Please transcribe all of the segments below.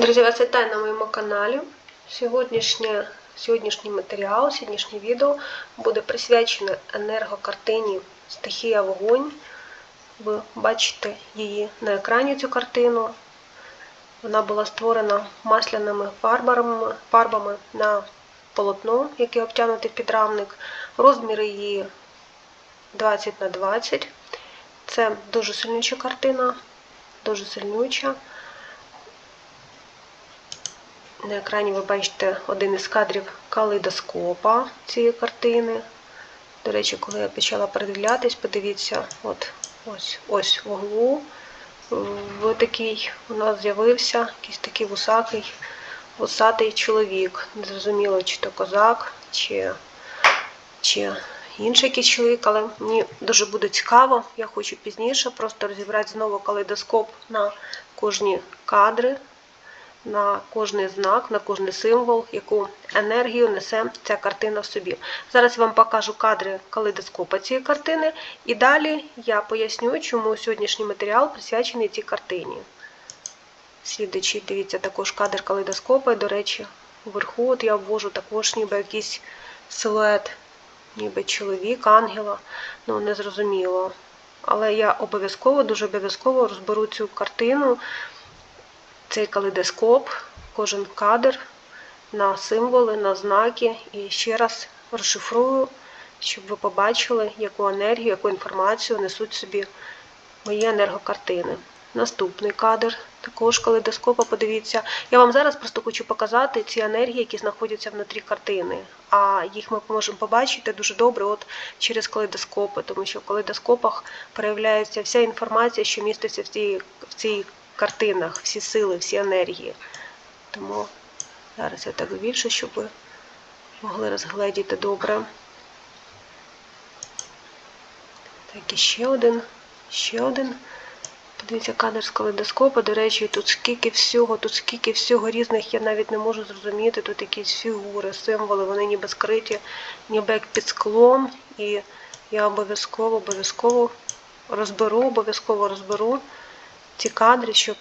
Друзі, вас вітаю на моєму каналі. Сьогоднішнє, сьогоднішній матеріал, сьогоднішнє відео буде присвячене енергокартині Стихія Вогонь. Ви бачите її на екрані цю картину. Вона була створена масляними фарбами, фарбами на полотно, яке обтягнуте в підрамник. Розміри її 20 на 20. Це дуже сильнюча картина, дуже сильнюча. На екрані ви бачите один із кадрів калейдоскопа цієї картини. До речі, коли я почала передивлятись, подивіться, от ось ось в углу в такий у нас з'явився якийсь такий вусакий, вусатий чоловік. Незрозуміло, чи то козак, чи, чи інший якийсь чоловік, але мені дуже буде цікаво. Я хочу пізніше просто розібрати знову калейдоскоп на кожні кадри на кожний знак, на кожний символ, яку енергію несе ця картина в собі. Зараз я вам покажу кадри калейдоскопа цієї картини, і далі я поясню, чому сьогоднішній матеріал присвячений цій картині. Слідуючий, дивіться, також кадр калейдоскопа, і, до речі, вверху от я обвожу також ніби якийсь силует, ніби чоловік, ангела, ну незрозуміло. Але я обов'язково, дуже обов'язково розберу цю картину цей калейдоскоп, кожен кадр на символи, на знаки. І ще раз розшифрую, щоб ви побачили, яку енергію, яку інформацію несуть собі мої енергокартини. Наступний кадр також калейдоскопа, подивіться. Я вам зараз просто хочу показати ці енергії, які знаходяться внутрі картини. А їх ми можемо побачити дуже добре от через калейдоскопи, тому що в калейдоскопах проявляється вся інформація, що міститься в цій, в цій картинах, всі сили, всі енергії. Тому зараз я так більше, щоб ви могли розгледіти добре. Так, і ще один, ще один. Подивіться, кадр з калейдоскопа. До речі, тут скільки всього, тут скільки всього різних, я навіть не можу зрозуміти. Тут якісь фігури, символи, вони ніби скриті, ніби як під склом. І я обов'язково, обов'язково розберу, обов'язково розберу ці кадри, щоб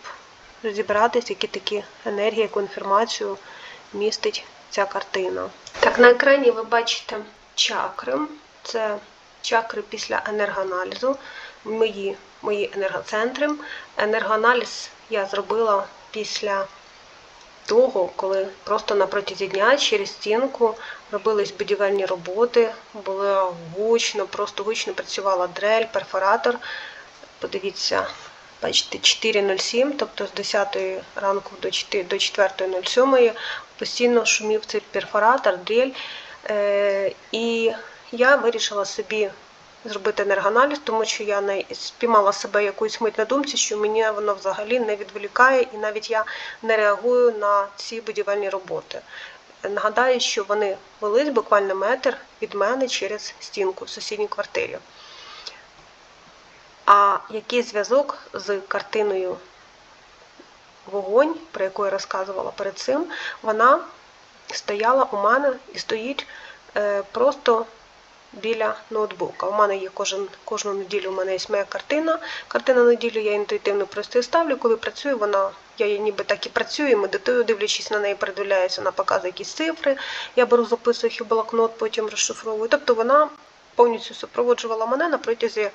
розібратися, які такі енергії, яку містить ця картина. Так, на екрані ви бачите чакри. Це чакри після енергоаналізу, мої, мої енергоцентри. Енергоаналіз я зробила після того, коли просто на протязі дня через стінку робились будівельні роботи, було гучно, просто гучно працювала дрель, перфоратор. Подивіться, бачите, 4.07, тобто з 10 ранку до 4.07 постійно шумів цей перфоратор, дрель. Е, і я вирішила собі зробити енергоаналіз, тому що я не спіймала себе якусь мить на думці, що мені воно взагалі не відволікає, і навіть я не реагую на ці будівельні роботи. Нагадаю, що вони велись буквально метр від мене через стінку в сусідній квартирі. А який зв'язок з картиною Вогонь, про яку я розказувала перед цим, вона стояла у мене і стоїть е, просто біля ноутбука. У мене є кожен, кожну неділю у мене є моя картина. Картина неділю я інтуїтивно просто ставлю. Коли працюю, вона, я її ніби так і працюю, медитую, дивлячись на неї, передивляюся, вона показує якісь цифри. Я беру, записую їх в блокнот, потім розшифровую. Тобто вона повністю супроводжувала мене на протязі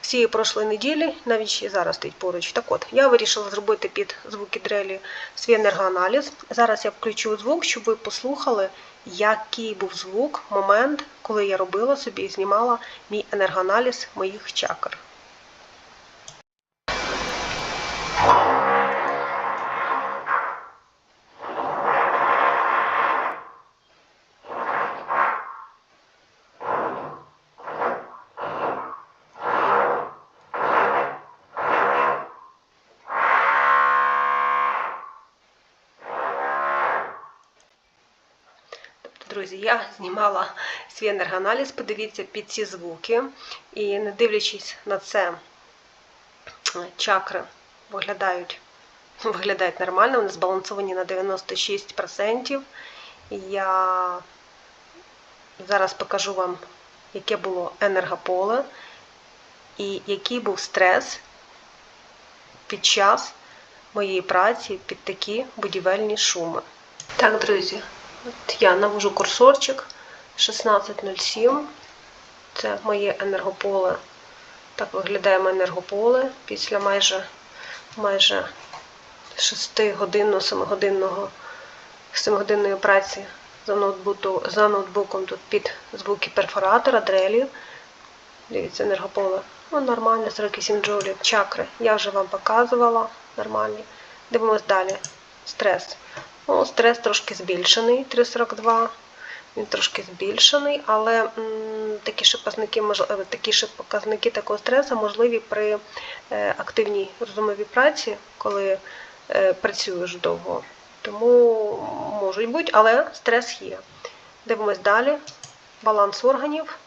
всієї прошлої неділі, навіть і зараз стоїть поруч. Так от, я вирішила зробити під звуки дрелі свій енергоаналіз. Зараз я включу звук, щоб ви послухали, який був звук, момент, коли я робила собі і знімала мій енергоаналіз моїх чакр. Друзі, я знімала свій енергоаналіз, подивіться під ці звуки. І не дивлячись на це, чакри виглядають виглядають нормально, вони збалансовані на 96%. Я зараз покажу вам, яке було енергополе і який був стрес під час моєї праці під такі будівельні шуми. Так, друзі, от я навожу курсорчик 1607. Це моє енергополе. Так виглядає моє енергополе після майже майже 6-годинного, 7-годинного 7-годинної праці за, ноутбуку, за ноутбуком тут під звуки перфоратора, дрелів. Дивіться, енергополе. Ну, нормально, 48 джоулів. Чакри. Я вже вам показувала. Нормальні. Дивимось далі. Стрес. Ну, стрес трошки збільшений, 3,42. Він трошки збільшений, але такі ж показники, такі ж показники такого стресу можливі при е, активній розумовій праці, коли е, працюєш довго. Тому можуть бути, але стрес є. Дивимось далі. Баланс органів.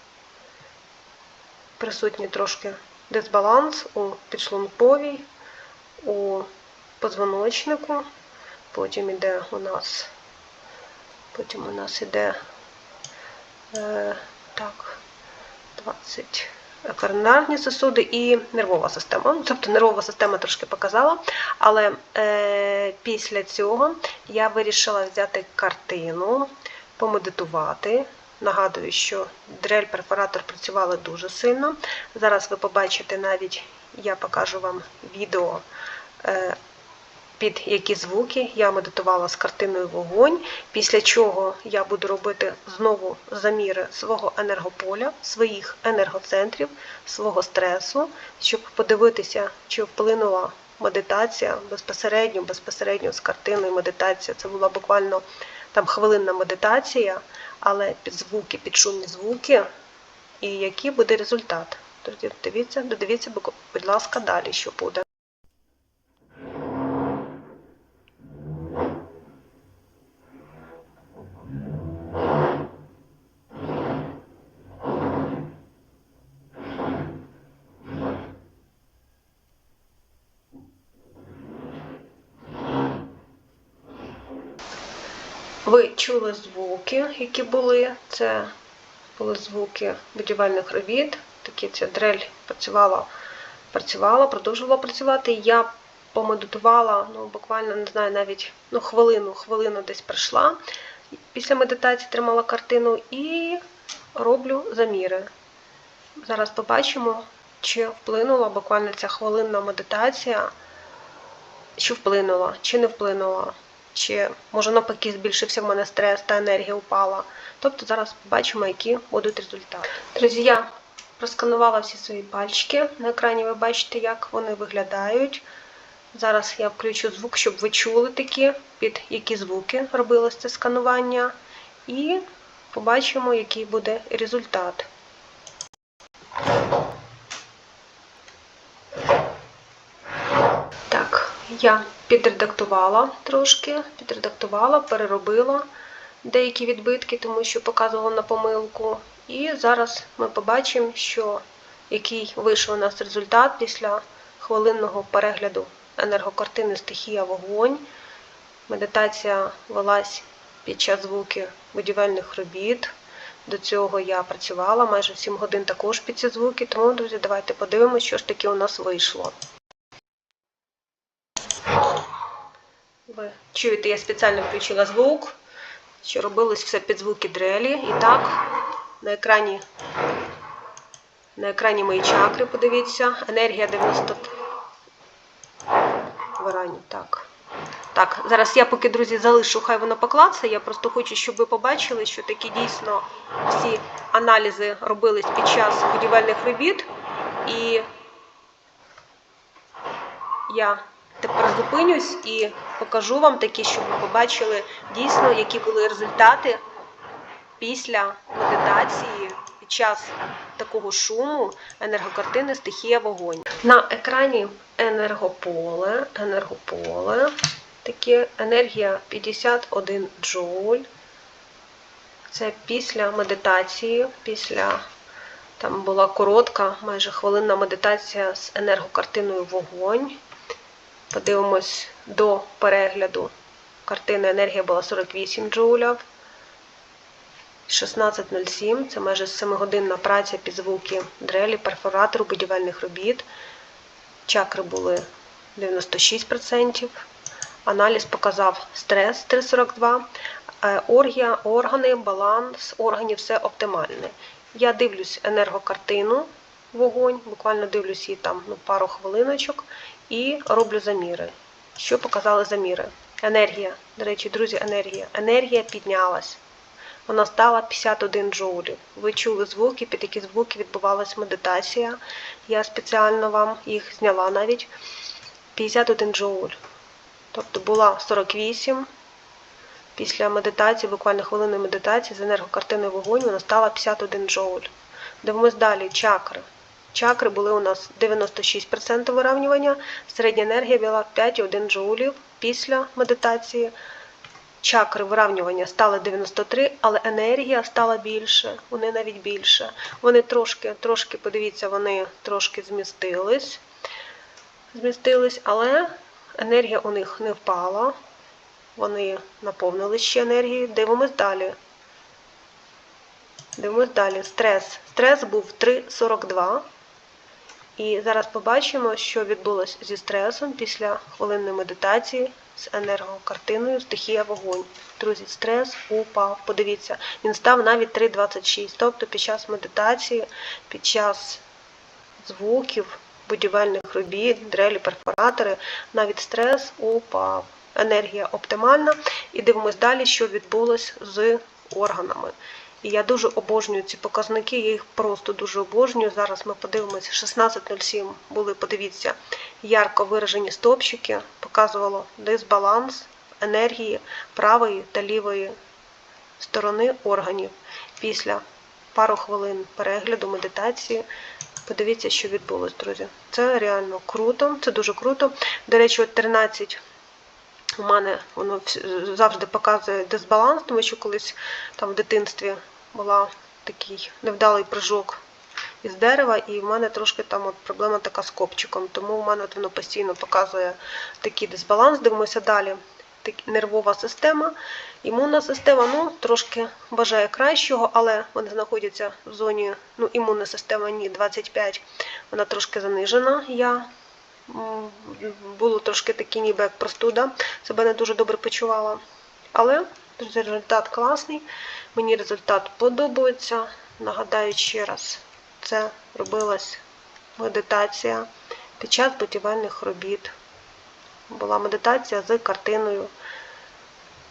Присутній трошки дисбаланс у підшлунковій, у позвоночнику. Потім іде у нас, потім у нас іде е, так, 20 коронарні сосуди і нервова система. Ну, Тобто нервова система трошки показала, але е, після цього я вирішила взяти картину, помедитувати. Нагадую, що дрель-перфоратор працювали дуже сильно. Зараз ви побачите навіть, я покажу вам відео, е, під які звуки я медитувала з картиною вогонь, після чого я буду робити знову заміри свого енергополя, своїх енергоцентрів, свого стресу, щоб подивитися, чи вплинула медитація безпосередньо, безпосередньо з картиною медитація. Це була буквально там хвилинна медитація, але під звуки, під шумні звуки, і який буде результат. Тоді дивіться, додивіться, будь ласка, далі, що буде. Ви чули звуки, які були. Це були звуки будівельних робіт. Такі ця дрель працювала, працювала, продовжувала працювати. Я помедитувала, ну, буквально, не знаю, навіть ну, хвилину, хвилину десь пройшла. Після медитації тримала картину і роблю заміри. Зараз побачимо, чи вплинула буквально ця хвилинна медитація, чи вплинула, чи не вплинула чи може навпаки збільшився в мене стрес та енергія упала. Тобто зараз побачимо, які будуть результати. Друзі, я просканувала всі свої пальчики. На екрані ви бачите, як вони виглядають. Зараз я включу звук, щоб ви чули такі, під які звуки робилось це сканування. І побачимо, який буде результат. Так, я підредактувала трошки, підредактувала, переробила деякі відбитки, тому що показувала на помилку. І зараз ми побачимо, що який вийшов у нас результат після хвилинного перегляду енергокартини Стихія вогонь. Медитація велась під час звуки будівельних робіт. До цього я працювала майже 7 годин також під ці звуки, тому, друзі, давайте подивимося, що ж таке у нас вийшло. Ви чуєте, я спеціально включила звук, що робилось все під звуки дрелі. І так, на екрані на екрані мої чакри, подивіться, енергія 90. Варані, так. Так, зараз я поки, друзі, залишу, хай воно поклаться. Я просто хочу, щоб ви побачили, що такі дійсно всі аналізи робились під час будівельних робіт. І я зупинюсь і покажу вам такі, щоб ви побачили дійсно, які були результати після медитації під час такого шуму енергокартини Стихія вогонь. На екрані енергополе, енергополе, таке енергія 51 джоуль. Це після медитації, після там була коротка, майже хвилинна медитація з енергокартиною вогонь. Подивимось до перегляду. Картини енергія була 48 джоулів. 16.07 це майже 7-годинна праця під звуки дрелі, перфоратору, будівельних робіт. Чакри були 96%. Аналіз показав стрес 3,42. Е, Оргія, органи, баланс органів, все оптимальне. Я дивлюсь енергокартину, вогонь, буквально дивлюсь її там ну, пару хвилиночок і роблю заміри. Що показали заміри? Енергія. До речі, друзі, енергія. Енергія піднялась. Вона стала 51 джоулів. Ви чули звуки, під які звуки відбувалась медитація. Я спеціально вам їх зняла навіть. 51 джоуль. Тобто була 48. Після медитації, буквально хвилини медитації з енергокартиною вогонь, вона стала 51 джоуль. Дивимось далі, чакри. Чакри були у нас 96% виравнювання, середня енергія була 5,1 джоулів після медитації. Чакри виравнювання стали 93, але енергія стала більше, вони навіть більше. Вони трошки, трошки, подивіться, вони трошки змістились, змістились, але енергія у них не впала. Вони наповнили ще енергією. Дивимось далі. Дивимось далі. Стрес. Стрес був 3,42. І зараз побачимо, що відбулося зі стресом після хвилинної медитації з енергокартиною стихія вогонь. Друзі, стрес упав. Подивіться, він став навіть 3,26. Тобто під час медитації, під час звуків, будівельних робіт, дрелі, перфоратори, навіть стрес упав. Енергія оптимальна. І дивимось далі, що відбулося з органами. І я дуже обожнюю ці показники, я їх просто дуже обожнюю. Зараз ми подивимося, 16.07 були, подивіться, ярко виражені стопчики, показувало дисбаланс енергії правої та лівої сторони органів. Після пару хвилин перегляду, медитації. Подивіться, що відбулось, друзі. Це реально круто, це дуже круто. До речі, от 13 у мене воно завжди показує дисбаланс, тому що колись там в дитинстві була такий невдалий прыжок із дерева, і в мене трошки там от проблема така з копчиком. Тому в мене от воно постійно показує такий дисбаланс. Дивимося далі. Нервова система, імунна система ну, трошки бажає кращого, але вони знаходяться в зоні ну, імунна система ні 25, вона трошки занижена. Я було трошки такі, ніби як простуда, себе не дуже добре почувала. Але результат класний, мені результат подобається. Нагадаю ще раз, це робилась медитація під час будівельних робіт. Була медитація з картиною,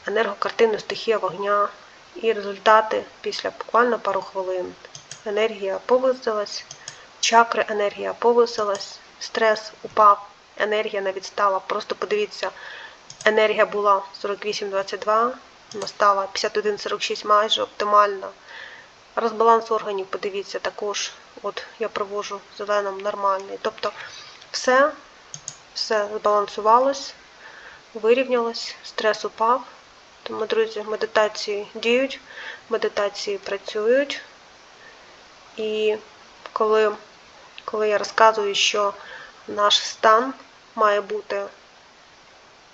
енергокартиною стихія вогня. І результати після буквально пару хвилин. Енергія повисилась, чакри енергія повисилась стрес упав, енергія навіть стала. Просто подивіться, енергія була 48,22, вона стала 51,46 майже оптимальна. Розбаланс органів, подивіться, також от я провожу зеленим нормальний. Тобто все, все збалансувалось, вирівнялось, стрес упав. Тому, друзі, медитації діють, медитації працюють. І коли, коли я розказую, що наш стан має бути,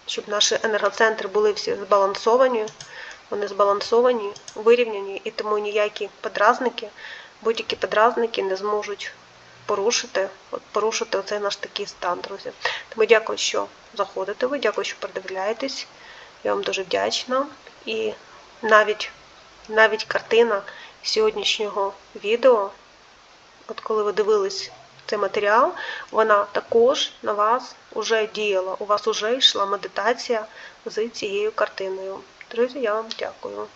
щоб наші енергоцентри були всі збалансовані, вони збалансовані, вирівняні, і тому ніякі подразники, будь-які подразники не зможуть порушити от порушити оцей наш такий стан, друзі. Тому дякую, що заходите ви, дякую, що передивляєтесь. Я вам дуже вдячна. І навіть, навіть картина сьогоднішнього відео, от коли ви дивились цей матеріал, вона також на вас вже діяла. У вас вже йшла медитація з цією картиною. Друзі, я вам дякую.